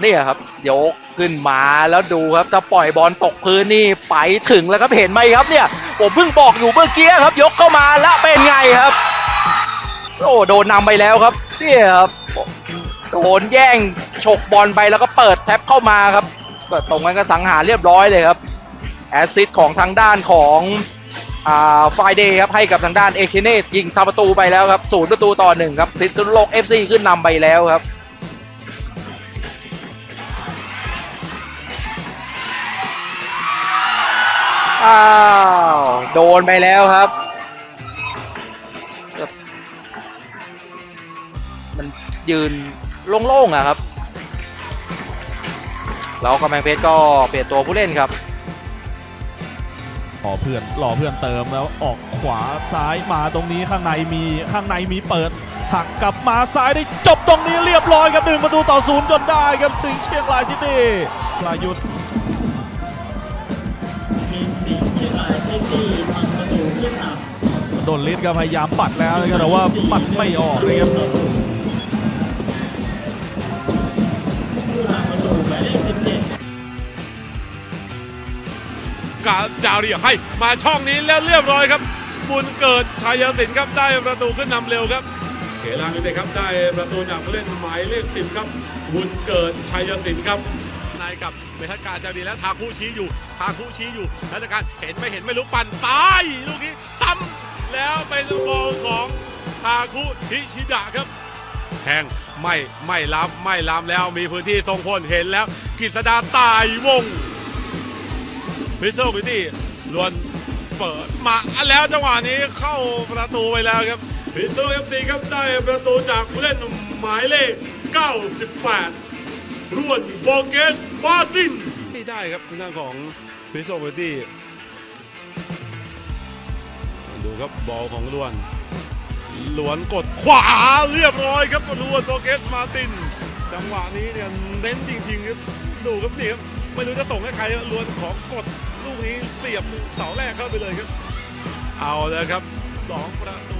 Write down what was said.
เนี่ยครับ ยกขึ้นมาแล้วดูครับถ้าปล่อยบอลตกพื้นนี่ไปถึงแล้วครับเห็นไหมครับเนี่ย ผมเพิ่งบอกอยู่เมื่อกี้ครับ ยกเข้ามาแล้วเป็นไงครับ โอ้โดนนำไปแล้วครับเนี่ยครับโดนแย่งฉกบอลไปแล้วก็เปิดแท็บเข้ามาครับก็ตรงนั้นก็สังหารเรียบร้อยเลยครับแอสซิสของทางด้านของอ่าไฟเดย์ครับให้กับทางด้านเอเคเนตยิงทำประตูไปแล้วครับศูนย์ประตูต่อหนึ่งครับพิษณุโลกเอฟซีขึ้นนำไปแล้วครับ อ้าว โดนไปแล้วครับ มันยืนโล่งๆอะครับ แล้วกำแพงเพชรก็เปลี่ยนตัวผู้เล่นครับรอเพื่อนรอเพื่อนเติมแล้วออกขวาซ้ายมาตรงนี้ข้างในมีข้างในมีเปิดหักกลับมาซ้ายได้จบตรงนี้เรียบร้อยครับหนึ่งประตูต่อศูนย์จนได้ครับสิงเชียงรายซิตี้ลายุทธ สิงห์เชียงรายซิตี้ทำประตูขึ้นนำโดนลิสก็พยายามปัดแล้วนะครับแต่ว่าปัดไม่ออกนะครับผู้หลังประตูหมายเลขสิบเจ็ด กาจาเรียให้มาช่องนี้แล้วเรียบร้อยครับ บุญเกิดชัยสินครับได้ประตูขึ้นนำเร็วครับเขลางเลยครับได้ประตูจากผู้เล่นหมายเลขสิบครับ บุญเกิดชัยสินครับนาย กับเมทัศการจารีและทาคุชี้อยู่ทาคุชี้อยู่แล้วจากการเห็นไม่เห็นไม่รู้ปั่นตายลูกนี้ซ้ำแล้วเป็นโกลของทาคุฮิชิดะครับแทงไม่ไม่ล้ำไม่ล้ำแล้วมีพื้นที่ทรงพลเห็นแล้วกฤษดาตายวงพิซโซกิตี้ลวนเปิดมาแล้วจังหวะนี้เข้าประตูไปแล้วครับพิซโซเอฟซีครับได้ประตูจากผู้เล่นหมายเลข 98 รวนโบเกสบาติน ไม่ได้ครับทางด้านของพิซโซกิตี้ดูครับบอลของลวนลวนกดขวาเรียบร้อยครับลวนโบเกสมาติน จังหวะนี้เนี่ยเน้นจริงๆครับดูครับนี่ครับไม่รู้จะส่งให้ใครครับล้วนขอกดลูกนี้เสียบเสาแรกเข้าไปเลยครับ เอาเลยครับสองประตู